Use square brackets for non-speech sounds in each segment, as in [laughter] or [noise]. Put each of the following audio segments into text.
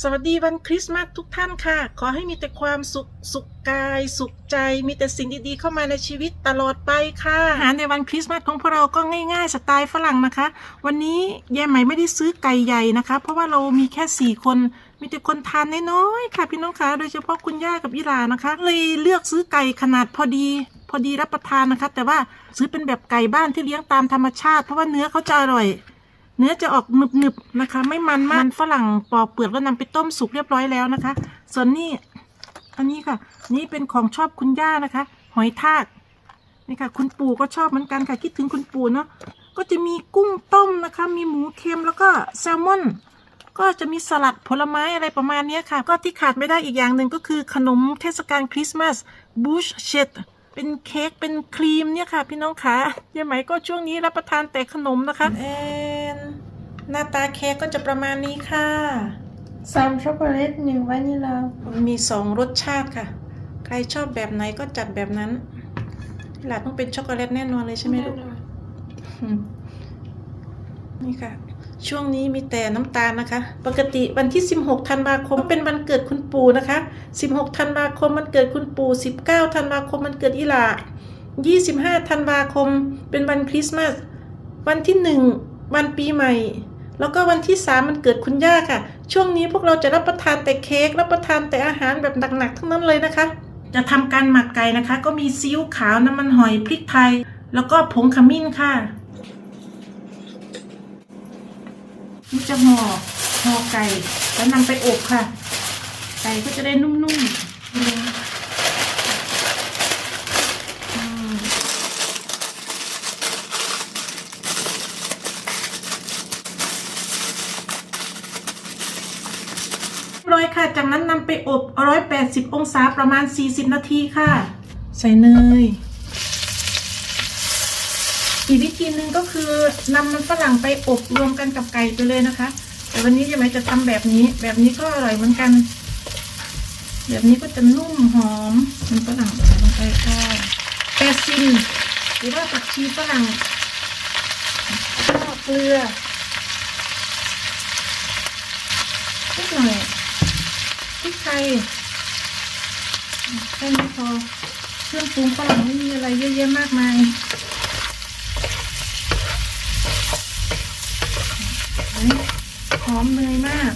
สวัสดีวันคริสต์มาสทุกท่านค่ะ ขอให้มีแต่ความสุขสุขกาย สุขใจ มีแต่สิ่งดีๆ เข้ามาในชีวิตตลอดไปค่ะอาหารในวันคริสต์มาสของพวกเราก็ง่ายๆ สไตล์ฝรั่งนะคะ วันนี้ยายไหมไม่ได้ซื้อไก่ใหญ่นะคะ เพราะว่าเรามีแค่สี่คน มีแต่คนทานน้อยๆค่ะพี่น้องคะโดยเฉพาะคุณย่ากับอีหลานะคะ เลยเลือกซื้อไก่ขนาดพอดี พอดีรับประทานนะคะ แต่ว่าซื้อเป็นแบบไก่บ้านที่เลี้ยงตามธรรมชาติ เพราะว่าเนื้อเขาจะอร่อย เนื้อจะออกหนึบๆนะคะ ไม่มันมากมันฝรั่งปอกเปลือกแล้วนำไปต้มสุกเรียบร้อยแล้วนะคะ ส่วนนี้อันนี้ค่ะ นี่เป็นของชอบคุณย่านะคะ หอยทากนี่ค่ะ คุณปู่ก็ชอบเหมือนกันค่ะคิดถึงคุณปู่เนาะก็จะมีกุ้งต้มนะคะ มีหมูเค็มแล้วก็แซลมอนก็จะมีสลัดผลไม้อะไรประมาณเนี้ยค่ะ ก็ที่ขาดไม่ได้อีกอย่างหนึ่งก็คือขนมเทศกาลคริสต์มาสบูชเชตเป็นเค้กเป็นครีมเนี่ยค่ะ พี่น้องคะยายไหมก็ช่วงนี้รับประทานแต่ขนมนะคะแอน หน้าตาเค้กก็จะประมาณนี้ค่ะสามช็อกโกแลตหนึ่งวานิลา มีสองรสชาติค่ะ ใครชอบแบบไหนก็จัดแบบนั้นหลานต้องเป็นช็อกโกแลตแน่นอนเลยใช่ไหมลูกอืมนี่ค่ะ ช่วงนี้มีแต่น้ำตาลนะคะ ปกติวันที่ 16 ธันวาคมเป็นวันเกิดคุณปู่นะคะ 16 ธันวาคมมันเกิดคุณปู่ 19 ธันวาคมมันเกิดอีหลา25 ธันวาคมเป็นวันคริสต์มาส วันที่ 1 วันปีใหม่ แล้วก็วันที่ 3 มันเกิดคุณย่าค่ะ ช่วงนี้พวกเราจะรับประทานแต่เค้กรับประทานแต่อาหารแบบหนักๆทั้งนั้นเลยนะคะ จะทำการหมักไก่นะคะ ก็มีซีอิ๊วขาวน้ำมันหอยพริกไทย แล้วก็ผงขมิ้นค่ะนี่จะห่อห่อไก่แล้วนำไปอบค่ะ ไก่ก็จะได้นุ่มๆอืมอืมร้อย ค่ะ จากนั้นนำไปอบ 180 องศาประมาณ 40 นาทีค่ะ ใส่เนย อีกวิธีหนึ่งก็คือนำมันฝรั่งไปอบรวมกันกับไก่ไปเลยนะคะ แต่วันนี้ยายไหมจะทำแบบนี้ แบบนี้ก็อร่อยเหมือนกัน แบบนี้ก็จะนุ่มหอม มันฝรั่งใส่ลงไปก็แปซินหรือว่าผักชีฝรั่งก็เกลือนิดหน่อยพริ กไทยแค่นี้พอเครื่องปรุงฝรั่งไม่มีอะไรเยอะแยะมากมายหอมเนยมาก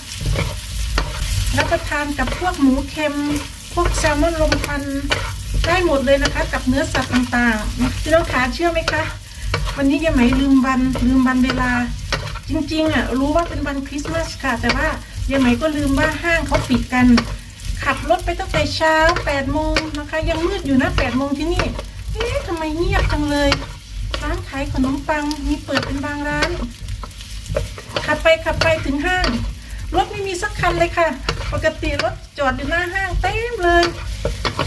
รับประทานกับพวกหมูเค็ม พวกแซลมอนลมควันได้หมดเลยนะคะ กับเนื้อสัตว์ต่างๆพี่น้องขาเชื่อไหมคะ วันนี้ยายไหมลืมวันลืมวันเวลา จริงๆอะรู้ว่าเป็นวันคริสต์มาสค่ะ แต่ว่า ยายไหมก็ลืมว่าห้างเขาปิดกัน ขับรถไปตั้งแต่เช้า8โมงนะคะ ยังมืดอยู่นะ8โมงที่นี่เอ๊ะทำไมเงียบจังเลย ร้านขายขนมปังมีเปิดเป็นบางร้าน ขับไปขับไปถึงห้าง รถไม่มีสักคันเลยค่ะ ปกติรถจอดอยู่หน้าห้างเต็มเลย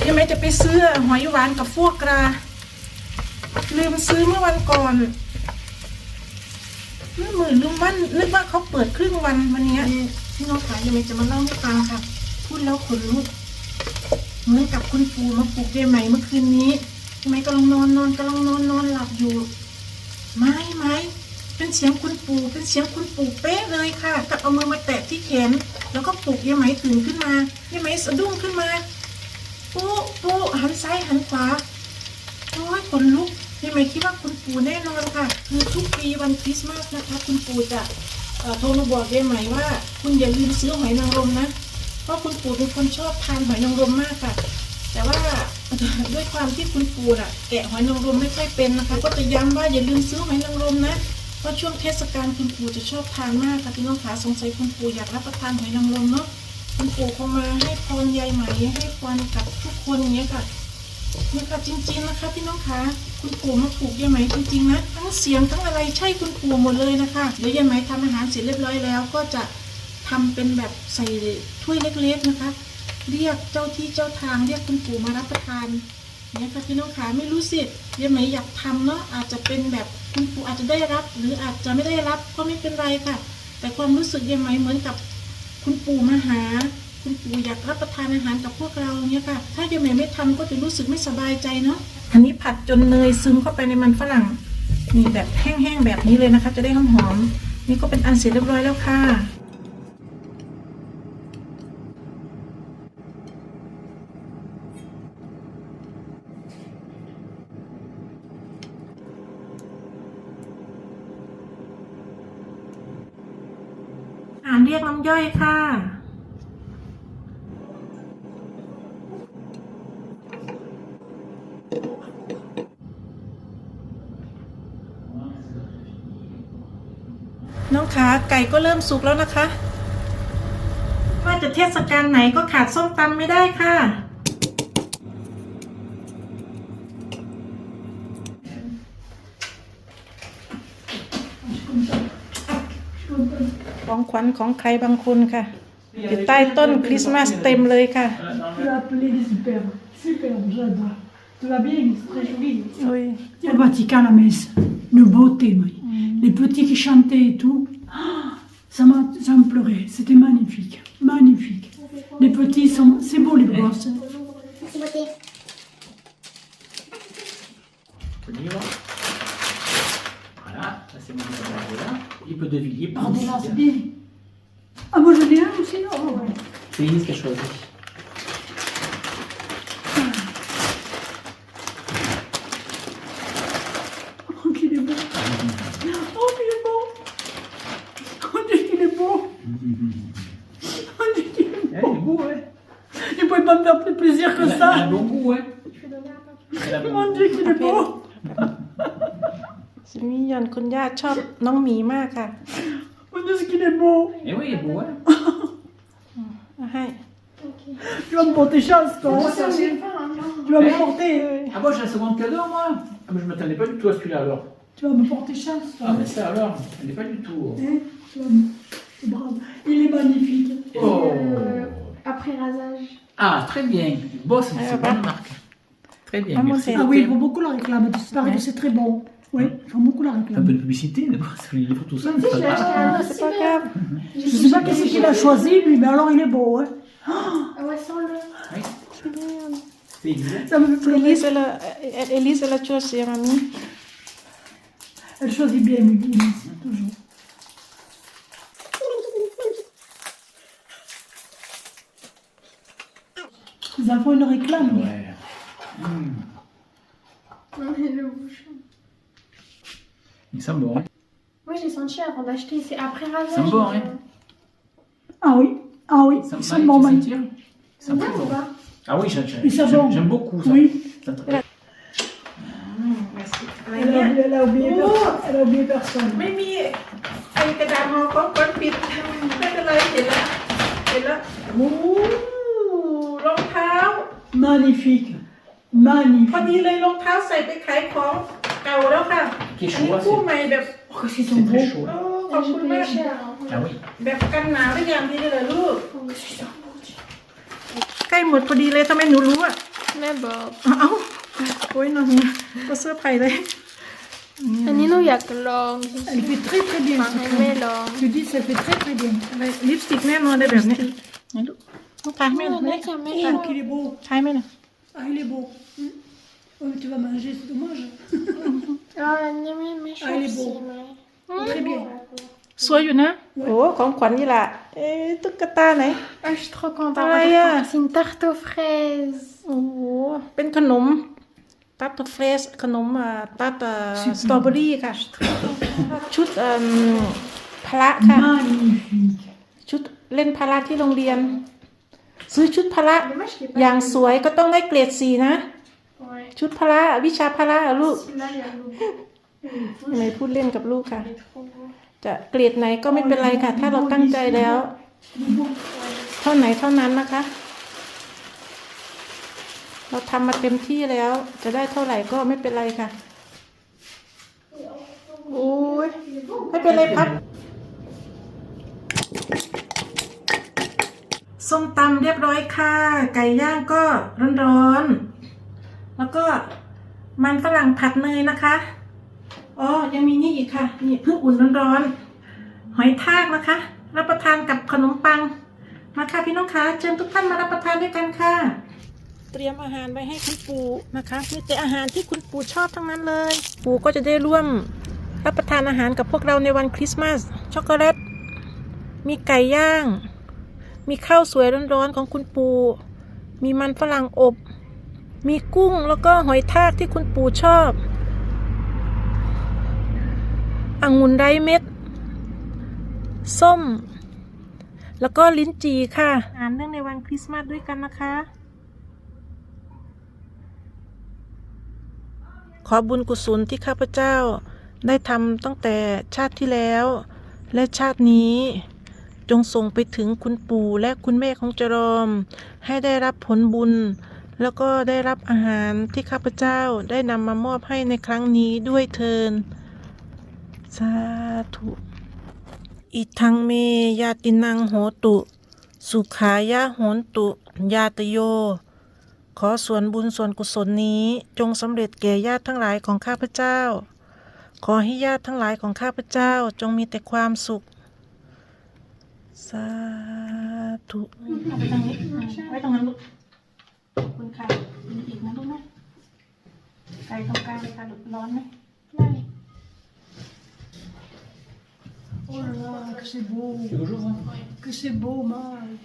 ยังไม่จะไปซื้อหอยหวานกับพวกราลืมซื้อเมื่อวันก่อนเมื่อมือลืมวันนึกว่าเขาเปิดครึ่งวันวันนี้ พี่น้องขายังไม่จะมาเล่าให้ฟังค่ะ พูดแล้วขนลุกเหมือนกับคุณปู่มาปลุกยายใหม่เมื่อคืนนี้ยายใหมกำลังนอนนอนกำลังนอนนอนหลับอยู่ ไม่ไม่เป็นเสียงคุณปู่เป็นเสียงคุณปู่เป๊ะเลยค่ะก็เอามือมาแตะที่แขนแล้วก็ปลุกยายไหมตื่นขึ้นมายายไหมสะดุ้งขึ้นมาปู่ปู่หันซ้ายหันขวาโอ้ยขนลุกยายไหมคิดว่าคุณปู่แน่นอนค่ะ คือทุกปีวันคริสต์มาสนะคะ คุณปู่จะ โทรมาบอกยายไหมว่า คุณอย่าลืมซื้อหอยนางรมนะ เพราะคุณปู่เป็นคนชอบทานหอยนางรมมากค่ะ แต่ว่าด้วยความที่คุณปู่น่ะ แกะหอยนางรมไม่ค่อยเป็นนะคะ ก็จะย้ำว่าอย่าลืมซื้อหอยนางรมนะ เพราะช่วงเทศกาลคุณปู่จะชอบทานมากค่ะพี่น้องขาสงสัยคุณปู่อยากรับประทานหอยนางรมเนาะ คุณปู่คงมาให้พรยายไหมให้พรกับทุกคนเงี้ยค่ะนี่ยค่ะจริงๆนะคะพี่น้องขา คุณปู่มาปลูกยายไหมจริงๆนะทั้งเสียงทั้งอะไรใช่คุณปู่หมดเลยนะคะเดี๋ยวยายไหมทำอาหารเสร็จเรียบร้อยแล้ว ก็จะทำเป็นแบบใส่ถ้วยเล็กๆนะคะ เรียกเจ้าที่เจ้าทางเรียกคุณปู่มารับประทานเนี่ยค่ะพี่น้องขาไม่รู้สิยังไหมอยากทำเนาะอาจจะเป็นแบบคุณปู่อาจจะได้รับ หรืออาจจะไม่ได้รับก็ไม่เป็นไรค่ะ แต่ความรู้สึกยังไหมเหมือนกับคุณปู่มาหา คุณปู่อยากรับประทานอาหารกับพวกเราเนี่ยค่ะ ถ้ายาแม่ไม่ทำก็จะรู้สึกไม่สบายใจเนาะ อันนี้ผัดจนเนยซึมเข้าไปในมันฝรั่ง นี่แบบแห้งๆแบบนี้เลยนะคะ จะได้หอมหอมนี่ก็เป็นอันเสร็จเรียบร้อยแล้วค่ะ อ่านเรียกน้ำย่อยค่ะ ไก่ก็เริ่มสุกแล้วนะคะว่าจะเทศกาลไหนก็ขาดส้มตำไม่ได้ค่ะ ของขวัญของใครบางคนค่ะ อยู่ใต้ต้นคริสต์มาสเต็มเลยค่ะ Tu l'as appelé les superbes. Superbe, j'adore. Tu vas bien, c'est très joli. อุ้ย Au Vatican, la messe. Une beauté, oui. Les petits qui chantaient et tout. Ah, [gasps] Ça m'a ça me pleurait. C'était magnifique. Magnifique. Les petits sont. C'est beau, les va. Voilà, ça c'est mon là. Il peut de Villiers. Ah, déjà, c'est bien. Ah, moi, j'en ai un aussi. Oh, ouais. C'est Lise qui a choisi. Oh, qu'il est beau. Oh, qu'il est beau. Oh, Dieu, qu'il est beau. Oh, Dieu, qu'il est Eh, beau. il est beau, ouais. Il ne pouvait pas me faire plus plaisir que Il a, il a un ça. bon goût, ouais. Il a un bon Mon goût. Dieu, qu'il est beau. [laughs] สิมียันคุณย่าชอบน้องหมีมากค่ะ Mon Dieu, qu'il est beau. Eh oui, il est beau, ouais. เอ[laughs] าให้ Tu vas me porter chance, toi. Tu vas me porter. Ah bon, j'ai un second cadeau, moi Ah, mais je m'attendais pas du tout à celui-là, alors. Tu vas me porter chance, toi. Ah, mais ça, alors, je ne pas du tout. Hein Tu vas me- C'est brave. Il est magnifique. Oh Après rasage. Ah, très bien. Boss, Ah, c'est bah. bonne marque. Très bien, Ah, moi, merci. c'est- Ah oui, ils font beaucoup la réclame. Il paraît que c'est très bon. Oui, ils font beaucoup la Un peu réclame. de publicité, mais bon, c'est les tout ça, Tu sais, c'est je l'ai pas acheté grave. à un c'est pas grave Je ne sais pas qu'est-ce qu'il a choisi, lui, mais alors il est beau. Hein. Ah ouais, sans le. Oui. C'est exact. Ça me fait เอ pleurer. ลิสเอลเอลิสเอลชัวเซียมามี Elle choisit bien, lui, Elise, toujours. Les enfants, ils le réclament. Ouais. Mmh. Non, mais le bouchon. Il sent bon. hein. Moi, j'ai senti avant d'acheter. C'est après rasage. C'est bon, euh, hein. Ah oui, ah oui, Ça ils me sont bons, paraît, tu magnifiques. sentir C'est C'est un bien peu ou bon. pas Ah oui, j'aime Ils sont bons. j'aime- j'aime beaucoup ça. Oui, Ça me- très- อะไร elle เนี่ย a, elle a oublié, Oh. personne. Elle a oublié personne. ไม่มีไอ้กระดาษห่อขอ Magnifique, พอ magnifique. ดีเลยรองเท้าใส่ไปขายของเก่าแล้วค่ะ Qui est อันนี้ chaud, คู่ c'est ใหม่แบบ Oh, qu'est-ce qu'ils c'est sont très beaux. chaud. โอ้ là. ขอบ J'ai คุณ payé มาก cher. hein. Ah oui. แบบกันหนาวได้อย่างดีเลยเหรอลูก ใกล้หมดพอดีเลยทำไมหนูรู้อะ Mais bon. เอ้าโอ้ยน้องก็เสื้อไผ่เลย Nino, il y a que l'homme. Elle fait très très bien. Enfin, ce elle crème. met l'homme. Je dis, ça fait très très bien. อะไรลิปสติกแน่นอนได้แบบนี้ไหนลูก ต้องทายไหม Non, ล่ะ il y en a qui en mettent Oh, pas. qu'il est beau. ทายไหมล่ะ Ah, il est beau. Hmm. Oh, mais tu vas manger, c'est dommage. Ah, il y a mes méchants Ah, il est beau. aussi, mais- Très bien. สวยอยู่นะโอ้ของขวัญนี่ล่ะเอ๊ะตุ๊กตาไหน Ah, je suis trop contente. Ah, Regarde, yeah. C'est une tarte aux fraises. โอ้โหเป็นขนมตัตเฟรสขนมอ่าตัตสตรอเบอรี่ค่ะชุดเอ่มพละค่ะ Magnifique. ชุดเล่นพละที่โรงเรียน ซื้อชุดพละ Mais moi, je l'ai pas. อย่างสวยก็ต้องได้เกรดสีนะ Ouais. ชุดพละวิชาพละอะลูก Celui-là, il y a l'eau. ไม่พูดเล่นกับลูกค่ะ Il est trop beau. จะเกรดไหนก็ไม่เป็นไรค่ะ ถ้าเราตั้งใจแล้ว Il est beau. เท่าไหนเท่านั้นนะคะ เราทำมาเต็มที่แล้ว จะได้เท่าไหร่ก็ไม่เป็นไรค่ะโอ้ยไม่เป็นไรพับ ส้มตำเรียบร้อยค่ะ ไก่ย่างก็ร้อนๆ แล้วก็มันฝรั่งผัดเนยนะคะ อ๋อ ยังมีนี่อีกค่ะ นี่เพิ่งอุ่นร้อนๆ หอยทากนะคะ รับประทานกับขนมปังมาค่ะพี่น้องคะเชิญทุกท่านมารับประทานด้วยกันค่ะ เตรียมอาหารไว้ให้คุณปู่นะคะ มีแต่อาหารที่คุณปู่ชอบทั้งนั้นเลย ปู่ก็จะได้ร่วมรับประทานอาหารกับพวกเราในวันคริสต์มาส ช็อกโกแลต มีไก่ย่าง มีข้าวสวยร้อนๆของคุณปู่มีมันฝรั่งอบ มีกุ้งแล้วก็หอยทากที่คุณปู่ชอบองุ่นไร้เม็ด ส้ม แล้วก็ลิ้นจี่ค่ะ อ่านเรื่องในวันคริสต์มาสด้วยกันนะคะ ขอบุญกุศลที่ข้าพเจ้าได้ทำตั้งแต่ชาติที่แล้ว และชาตินี้ จงส่งไปถึงคุณปู่และคุณแม่ของเจรอม ให้ได้รับผลบุญ แล้วก็ได้รับอาหารที่ข้าพเจ้าได้นำมามอบให้ในครั้งนี้ด้วยเทินสาธุอิทังเมยาตินังโหตุ สุขายะโหนตุยาตโย ขอส่วนบุญส่วนกุศลนี้จงสำเร็จแก่ญาติทั้งหลายของข้าพเจ้า ขอให้ญาติทั้งหลายของข้าพเจ้าจงมีแต่ความสุข สาธุเอาไปตรงนี้ไว้ตรงนั้นลูกขอบคุณค่ะมีอีกนะลูกนะไก่ตรงกลางเลยค่ะลูกร้อนไหม Allez. Oh là là, que c'est beau, C'est beau jour, hein que c'est beau, Maï.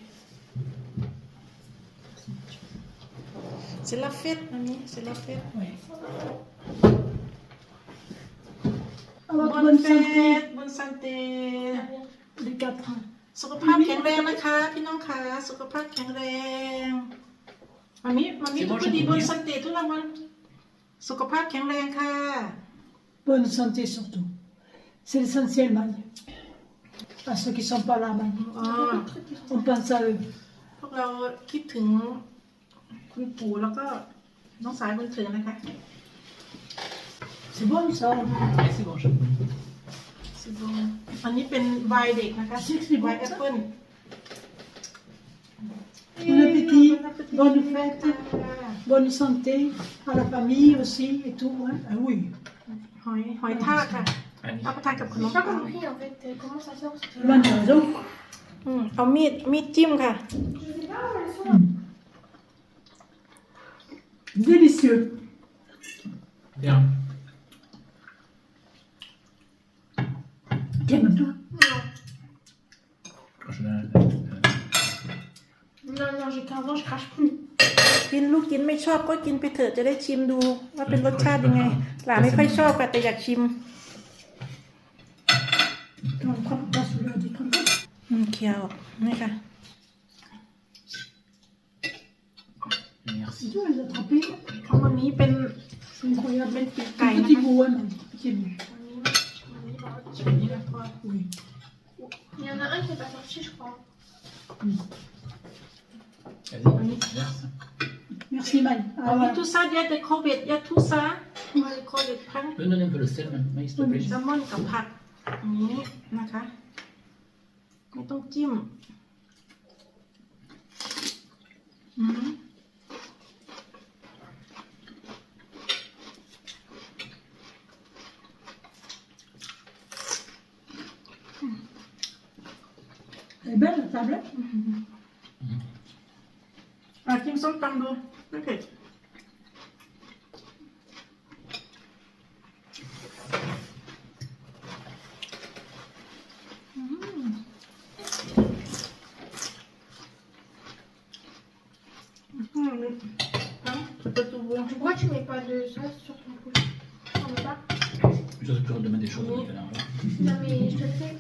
C'est la fête, mamie, c'est la fête. Ouais. Alors, bonne santé, bonne santé. les quatre ans. สุขภาพแข็งแรงนะคะ พี่น้องคะสุขภาพแข็งแรงมามีมามีทุกคนดีบนสันติทุกรางวัลสุขภาพแข็งแรงค่ะ Bonne santé surtout. C'est l'essentiel, Maï. À ceux qui ne sont pas là, Maï. อ๋อ On pense à eux. พวกเราคิดถึงคุณปู่แล้วก็น้องสายบุญถึงนะคะ C'est bon ça. Ouais, c'est bon, j'aime. สิบงอันนี้เป็นไวน์เด็กนะคะไวน์แอปเปิ้ล Bon appétit, bonne fête, bonne santé à la famille aussi et tout. Hein. Ah oui. หอยหอยทากค่ะ Annie. รับประทานกับขน J'ai ม pas ปัง compris en fait euh, comment ça sort. cette- Bonne raison. อืมเอามีดมีดจิ้มค่ะ Je sais pas où elles sont. Délicieux. Bien. Non, non, j'ai 15 ans, je crache plus. กินลูกกินไม่ชอบก็กินไปเถอะจะได้ชิมดู ว่าเป็นรสชาติยังไง หลานไม่ค่อยชอบค่ะแต่อยากชิม On prend pas celui-là, tu te rends compte อืมเคี้ยวนี่ค่ะ Merci. Tu dois les attraper. ของวันนี้เป็น C'est incroyable. เป็นปีกไก่ Un นะ petit คะ goût, hein, un petit goût. วันนี้วันนี้บอกว่าจะมีแล้วก็ Oui. Il y en a un qui est pas sorti, je crois. Vas-y, verse. Merci, Maï. อั Ah, นนี้ voilà. ทุซายัดแต่โควิดยัดทุซามาโควิดพัน Tu peux me donner un peu le sel, même, Maïs, s'il te plaît แซลมอนกับผักอย่างนี้นะคะ ไม่ต้องจิ้มอืม Elle est belle, la table. อะจิ้มส้มตำดูไม่เผ็ดอืมอืมน้ำประตูวง Pourquoi tu mets pas de sauce sur ton poulet T'en veux pas Je vais toujours demander des choses au Nicolas. Non, mais je te le fais.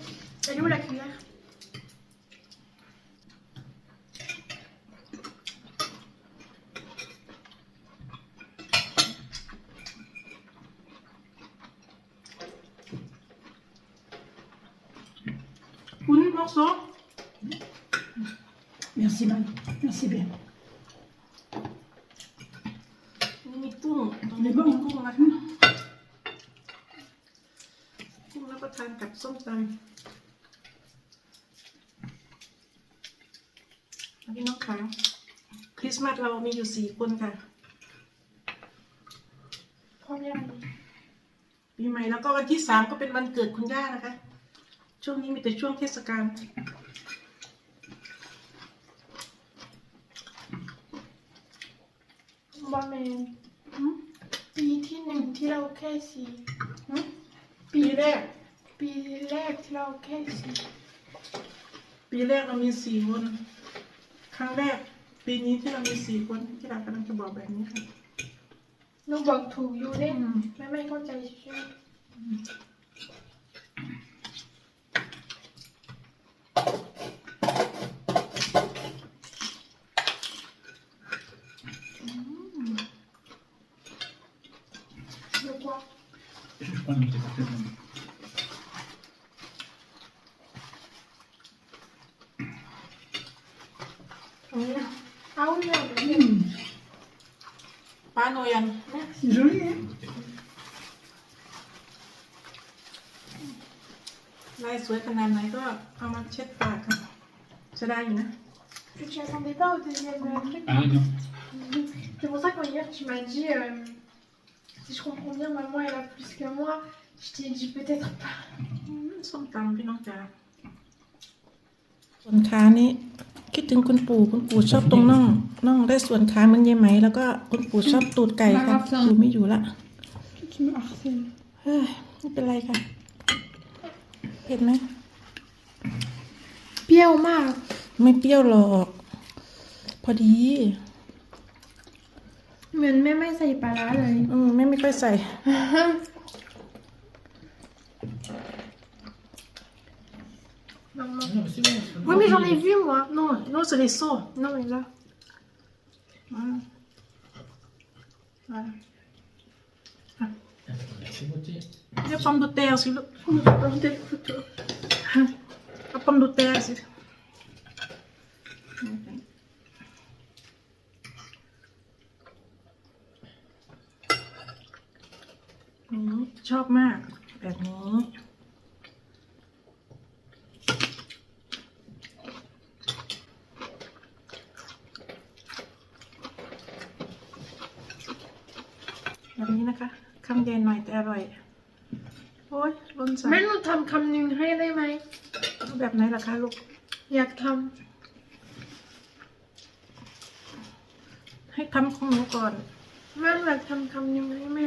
Elle est où la cuillère Une morceau Merci, Maï. Merci bien. นี่มีกุ้งตรงนี้ก็มีกุ้งนะคะกุ้งรับประทานกับส้มตำพี่น้องคะคริสต์มาสเรามีอยู่สี่คนค่ะ Première année. ปีใหม่แล้วก็วันที่สามก็เป็นวันเกิดคุณย่านะคะ ช่วงนี้มีแต่ช่วงเทศกาล Bon, mais. Hmm? ปีที่หนึ่งที่เราแค่สี่ปีแรก ปีแรกที่เราแค่สี่ปีแรกเรามีสี่คน ครั้งแรก ปีนี้ที่เรามีสี่คนที่เรากำลังจะบอกแบบนี้ค่ะลูกบอกถูกอยู่เด้อืมแม่ไม่เข้าใจใช่ไหม prends une petite carte. ตรงนี้นะ Ah oui, merde. Mmh, ป้าโนยัน C'est joli, hein ลายสวยขนาดไหนก็เอามาเช็ดปากค่ะจะได้อยู่นะ Tu t'y attendais pas au deuxième euh, truc Ah non. C'est pour ça que hier tu m'as dit, euh, si je comprends bien, maman elle a plus que moi. Je t'ai dit peut-être pas. อืมส้มตำพี่น้องจ๋าส่วนขานี่คิดถึงคุณปู่คุณปู่ชอบตรงน่องน่องได้ส่วนขาเหมันยายไหม แล้วก็คุณปู่ชอบตูดไก่ค่ะปู่ไม่อยู่ละ Tu me harcèles. เฮ้ยไม่เป็นไรค่ะเผ็ดไหม Bien ou mal ไม่เปรี้ยวหรอก พอดี เหมือนแม่ไม่ใส่ปลาร้าเลย อืมไม่ไม่ค่อยใส่ Maman. Ah, mais c'est bon. c'est bon. Oui, mais j'en ai vu moi. non non c'est les sauts Non, mais là. voilà voilà Merci, Gauthier. เรียกปอมดูเตลสิลูก Je me suis planté le couteau. เอาป อบมาก แบบนี้แบบนี้นะคะคำใหญ่หน่อยแต่อร่อย โอ้ยล้นใส่แม่หนูทำคำหนึ่งให้ได้ไหม แบบไหนล่ะคะลูก อยากทให้ทำของหนูก่อนำแม่อยากทำคำหนึ่งให้แม่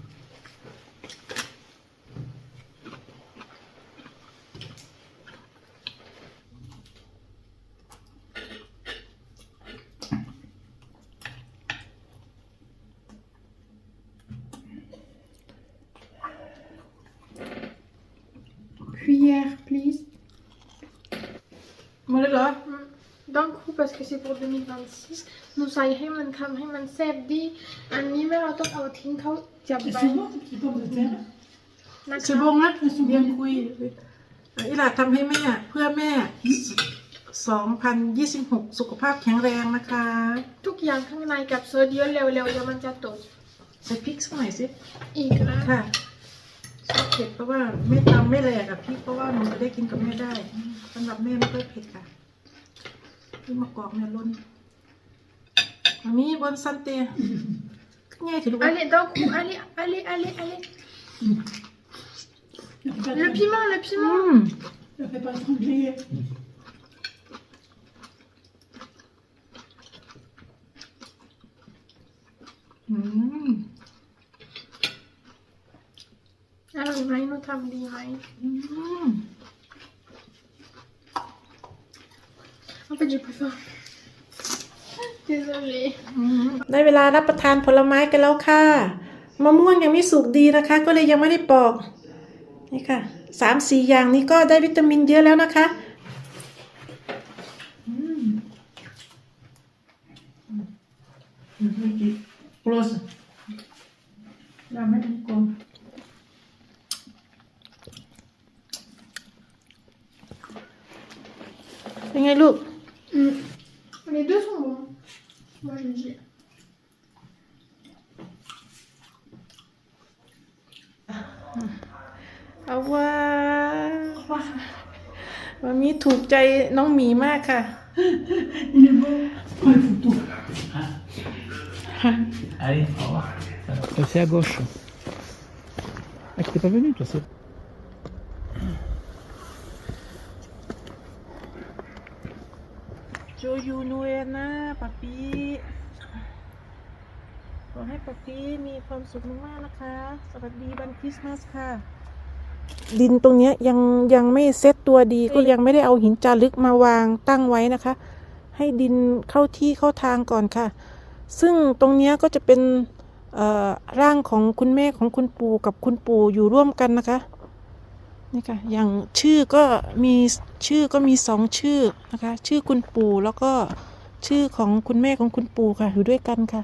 parce que c'est pour 2026, หนูใส่ให้มันทำให้มันแซ่บดี อันนี้แม่เราต้องเอาทิ้งเขาจับ C'est ไป souvent ces petites pommes de terre. นะสิคะบงนะเรียนคุยอีหลาทำให้แม่เพื่อแม่ 2026 สุขภาพแข็งแรงนะคะทุกอย่างข้างในกับโซเดียมเร็วๆเดี๋ยวมันจะตกใส่พริกสักหน่อยสิ อีกแล้วค่ะชอบเผ็ดเพราะว่าไม่ตำไม่แหลกกับพริกเพราะว่าหนูจะได้กินกับแม่ได้สำหรับแม่ไม่ค่อยเผ็ดค่ะ พี่มะกอกเนี่ยล้นมามีบนซันเตง่ายถือลูก Allez, d'un coup, allez, allez, allez, allez. Ne fais pas Le trop- piment, le อื piment. ม ne fais pas trembler. อืม Alors, il va y nous t'amener, ouais. อืม En fait, j'ai plus faim. Désolée. ได้เวลารับประทานผลไม้กันแล้วค่ะมะม่วงยังไม่สุกดีนะคะ ก็เลยยังไม่ได้ปอกนี่ค่ะสามสี่อย่างนี้ก็ได้วิตามินเยอะแล้วนะคะ Close. La même comme. เป็นไงลูก Les deux sont bons. Moi, je le dis. เอาว่าวันนี้ถูก ใจน้องหมีมากค่ะ Il est beau. Prends une photo. Allez, au revoir. Alors, c'est à gauche. Ah, tu t'es pas venu, toi, c'est. โจ ยูนูเอนะปัปปี้ขอให้ปัปปี้มีความสุขมากๆนะคะ สวัสดีวันคริสต์มาสค่ะ ดินตรงเนี้ยยังยังไม่เซ็ตตัวดีก็ยังไม่ได้เอาหินจารึกมาวางตั้งไว้นะคะ ให้ดินเข้าที่เข้าทางก่อนค่ะ ซึ่งตรงเนี้ยก็จะเป็นเอ่อร่างของคุณแม่ของคุณปู่กับคุณปู่อยู่ร่วมกันนะคะ นี่ค่ะอย่างชื่อก็มีชื่อก็มีสองชื่อนะคะ ชื่อคุณปู่แล้วก็ชื่อของคุณแม่ของคุณปู่ค่ะอยู่ด้วยกันค่ะ